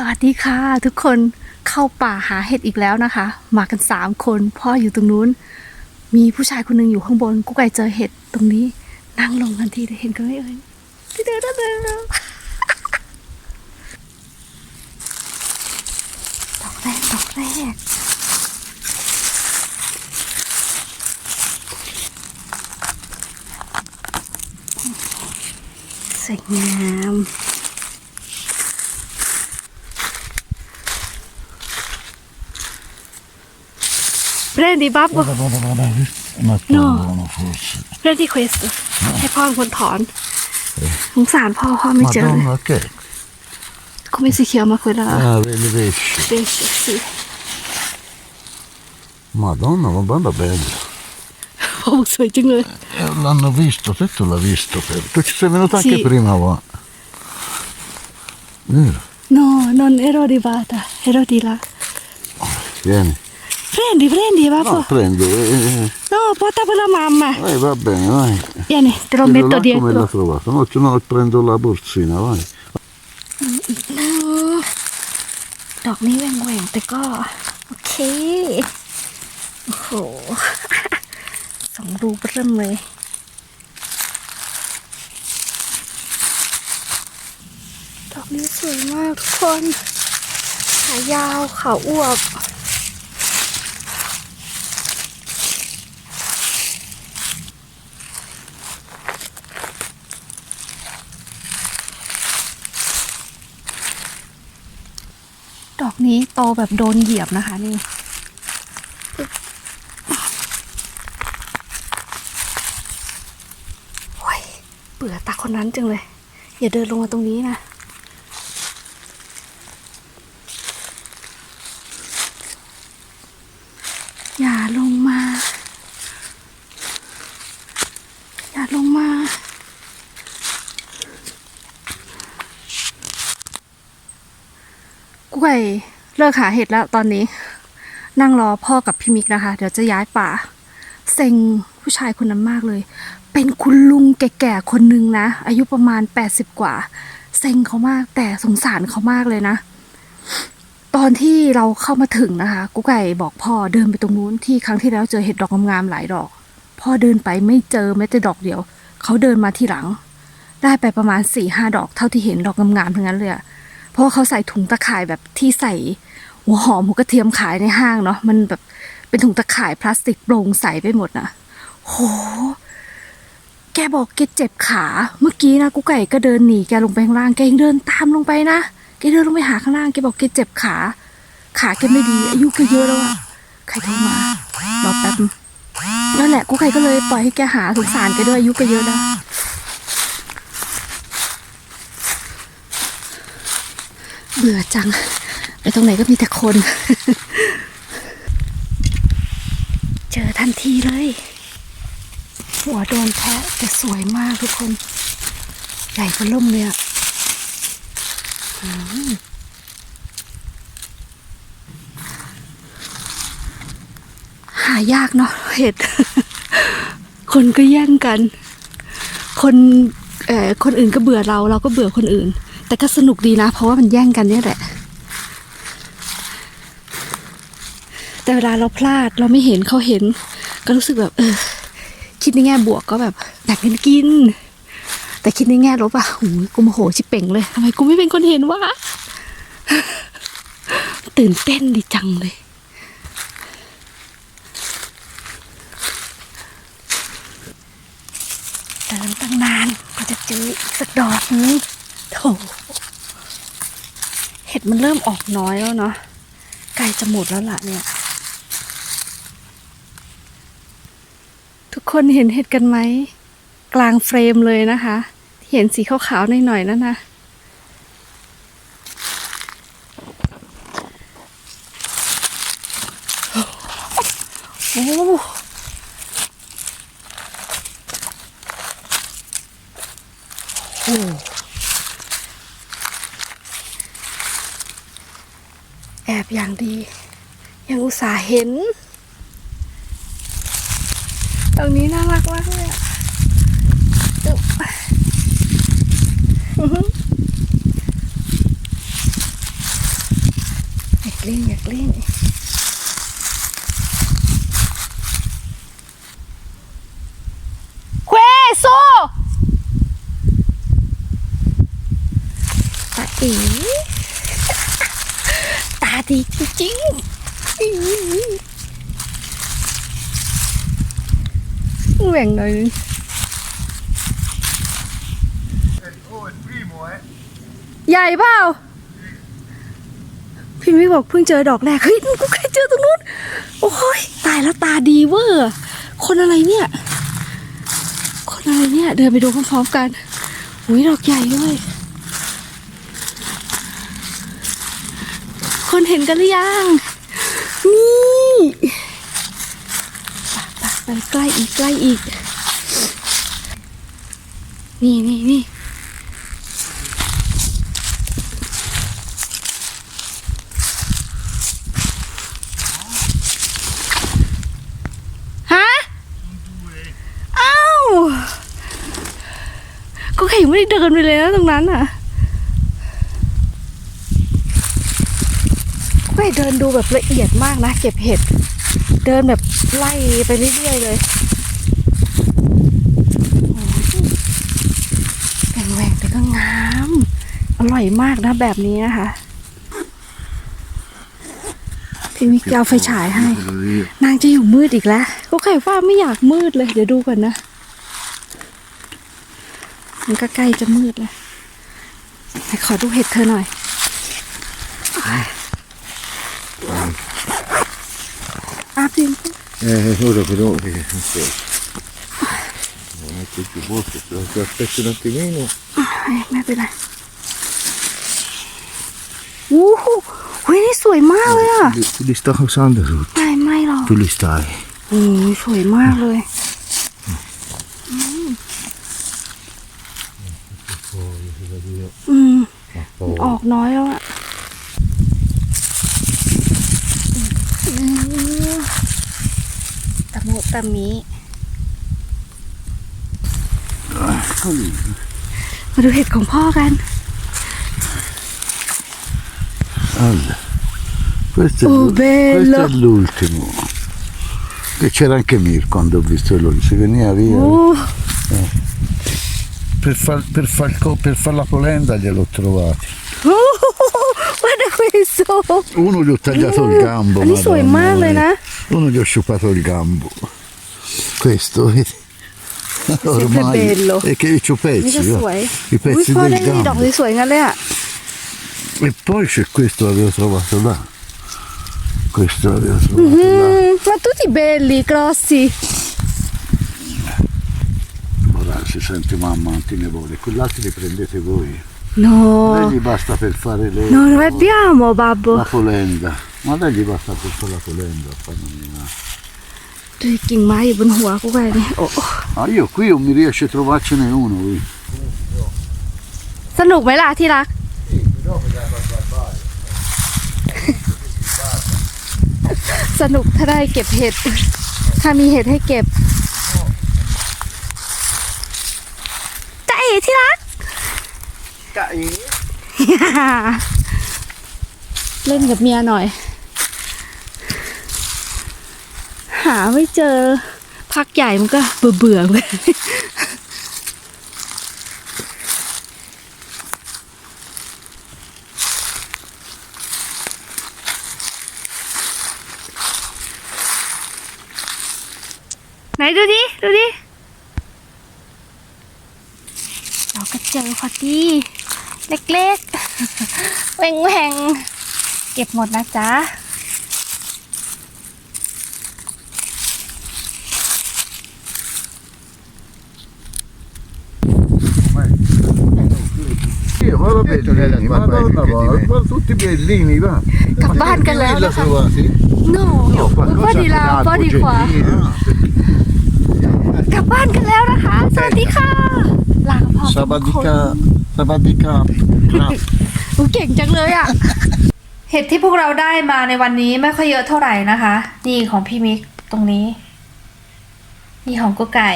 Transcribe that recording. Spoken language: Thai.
สวัสดีค่ะ ทุกคนเข้าป่าหาเห็ดอีกแล้วนะคะ มากันสามคนพ่ออยู่ตรงนู้น มีผู้ชายคนหนึ่งอยู่ข้างบนกูไก่เจอเห็ดตรงนี้ นั่งลงทันทีเห็นกันไหมเอ่ยที่เดินเดินดอกแรกดอกแรกสวยงาม Prendi babbo Guarda, guarda, guarda, ma No. trovano forse. Prendi questo ให้พ่อเป็นคนถอนสงสารพ่อพ่อไม่เจอเลย Madonna che? come si chiama quella Ah, le pesci. pesce sì Madonna, ma guarda bello. พ่อบอกสวยจังเลย Eh, L'hanno visto, te tu l'hai visto. per- Tu ci sei venuto anche Sì. prima, va. Vero? no non ero arrivata ero di là Vieni. Prendi prendi babbo No, prendo. Eh, no porta per la mamma eh, vai, va bene, vai. vieni te lo Quello metto là come l'ha dietro trovato? No, se no prendo la borsina, vai. ดอกนี้แหว่งๆแต่ก็โอเค โอ้โห สองรูเริ่มเลยดอกนี้สวยมากทุกคน ขายาวขาวอวบ นี้โตแบบโดนเหยียบนะคะนี่โอ้ยเบื่อตาคนนั้นจังเลย อย่าเดินลงมาตรงนี้นะอย่าลงมา อย่าลงมากูไก่ เลิกหาเห็ดแล้วตอนนี้ นั่งรอพ่อกับพี่มิกนะคะ เดี๋ยวจะย้ายป่า เซ็งผู้ชายคนนั้นมากเลย เป็นคุณลุงแก่ๆคนหนึ่งนะ อายุประมาณ 80 กว่า เซ็งเขามากแต่สงสารเขามากเลยนะ ตอนที่เราเข้ามาถึงนะคะกูไก่บอกพ่อเดินไปตรงนู้นที่ครั้งที่แล้วเจอเห็ดดอกงามๆหลายดอก พ่อเดินไปไม่เจอแม้แต่ดอกเดียว เขาเดินมาที่หลัง ได้ไปประมาณ4ี่ห้าดอกเท่าที่เห็นดอกงามๆทั้งนั้นเลยเพราะเขาใส่ถุงตะข่ายแบบที่ใส่ หัวหอมหัวกระเทียมขายในห้างเนาะมันแบบเป็นถุงตะข่ายพลาสติกโปร่งใสไปหมดนะโห แกบอกแกเจ็บขา เมื่อกี้นะกุ๊กไก่ก็เดินหนีแกลงไปข้างล่างแกยังเดินตามลงไปนะแกเดินลงไปหาข้างล่างแกบอกแกเจ็บขา ขาแกไม่ดี อายุแกเยอะแล้วอะใครโทรมารอแป๊บนั่นแหละกุ๊กไก่ก็เลยปล่อยให้แกหาสงสารแกด้วยอายุแกเยอะแล้วเบื่อจัง ตรงไหนก็มีแต่คน เจอทันทีเลย หัวโดนแทะแต่สวยมากทุกคน ใหญ่กว่าล่มเลยอะหายากเนาะเห็ด คนก็แย่งกัน คนเอ่อคนอื่นก็เบื่อเราเราก็เบื่อคนอื่น แต่ก็สนุกดีนะ เพราะว่ามันแย่งกันนี่แหละ แต่เวลาเราพลาดเราไม่เห็นเขาเห็น ก็รู้สึกแบบเออคิดในแง่บวกก็แบบแบ่งกันกิน แต่คิดในแง่ลบอะโอ้ยกูโมโหชิเป่งเลยทำไมกูไม่เป็นคนเห็นวะตื่นเต้นดีจังเลยเดินตั้งนานก็จะเจอสักดอกนึงโถเห็ดมันเริ่มออกน้อยแล้วเนาะใกล้จะหมดแล้วล่ะเนี่ย ทุกคนเห็นเห็ดกันไหม กลางเฟรมเลยนะคะ ที่เห็นสีขาวๆหน่อยๆนั่นนะโอ้โหโอ้แอบอย่างดี ยังอุตส่าห์เห็น ตรงนี้น่ารักมากเลยอะอึ๊บอื้อหือเล่นอยากเล่นเควโซตาเอ๋ตาดีจริงๆอี๋ แหว่งหน่อยนึงใหญ่เปล่าพี่มิบอกเพิ่งเจอดอกแรกเฮ้ยกูเคยเจอตรงนู้นโอ้ยตายแล้วตาดีเวอร์คนอะไรเนี่ย คนอะไรเนี่ย เดินไปดูพร้อมๆกันอุ้ยดอกใหญ่ด้วยคนเห็นกันหรือยัง นี่ไปๆไป ใกล้อีกใกล้อีก นี่นี่นี่ฮะอ้าวก็แข่ยังไม่ได้เดินไปเลยนะตรงนั้นอะไม่เดินดูแบบละเอียดมากนะ เก็บเห็ด เดินแบบไล่ไปเรื่อยๆเลยโอ้ยแหวงแต่ก็งาม อร่อยมากนะแบบนี้นะคะ พี่มิกจะเอาไฟฉายให้ นางจะอยู่มืดอีกแล้ว ก็ไข่ฟ้าไม่อยากมืดเลย เดี๋ยวดูก่อนนะ มันก็ใกล้จะมืดแล้วขอดูเห็ดเธอหน่อย อาพิมเออโอ้เราไปดูไปดูสิไม่ติดอยู่บ่ติดเราจะไปสุนัขที่นี่เนี่ยไม่เป็นไรโอ้โหเฮ้ยนี่สวยมากเลยอะตุลิสต้ toch ook aan de ไม่ไม่หรอกตุลิสต้ daar. โอ้สวยมากเลยอืมออกน้อยแล้วอะ มุตะมิมาดูเห็ดของพ่อกัน Allora, questo, è Oh, l'u- bello. questo è l'ultimo. Che c'era anche Mir quando ho visto lui, si veniva via. โอ้ Per far, per, far, co- per far la polenda gliel'ho trovati. โหว่าดาเว โซ Uno gli ho tagliato il gambo. อันนี้สวย Madonna มากเลยนะ mia. Uno gli ho sciupato il gambo. Questo, vedi? Ormai bello. è che i นี่ก็ pezzi, สวย i อุ้ย pezzi พ่อ del ได้ดอก gambo. สวยๆงั้นเลยอะ E poi c'è questo l'avevo trovato là. Questo l'avevo อื trovato là. มมาตุติเบลลีกรอสสิ Ora si sente mamma anche ne vuole. Quell'altro li prendete voi. โน Lei gli basta per fare le, โน non abbiamo babbo la polenda. Ma lei gli basta per fare la polenda. fa non mi va. ดูกิ่งไม้อยู่บนหัวกูไปนี่โอ้ Ah, io qui non mi riesce a trovarcene uno qui. สนุกไหมล่ะที่รัก สนุกถ้าได้เก็บเห็ด ถ้ามีเห็ดให้เก็บจ้าเอ๋ที่รัก เล่นกับเมียหน่อย หาไม่เจอ พักใหญ่มันก็เบื่อเบื่อเลยไหนดูดิ ดูดิ เจอพอดีเล็กๆแหวงแหวงเก็บหมดนะจ๊ะกลับบ้านกันแล้วนะคะโน่พอดีลาพอดีกว่ากลับบ้านกันแล้วนะคะ สวัสดีค่ะ ลากับพ่อทุกคน Sabadica, sabadica. bravo. อุ๊ยเก่งจังเลยอะ เห็ดที่พวกเราได้มาในวันนี้ไม่ค่อยเยอะเท่าไหร่นะคะ นี่ของพี่มิกตรงนี้ นี่ของกุ๊กไก่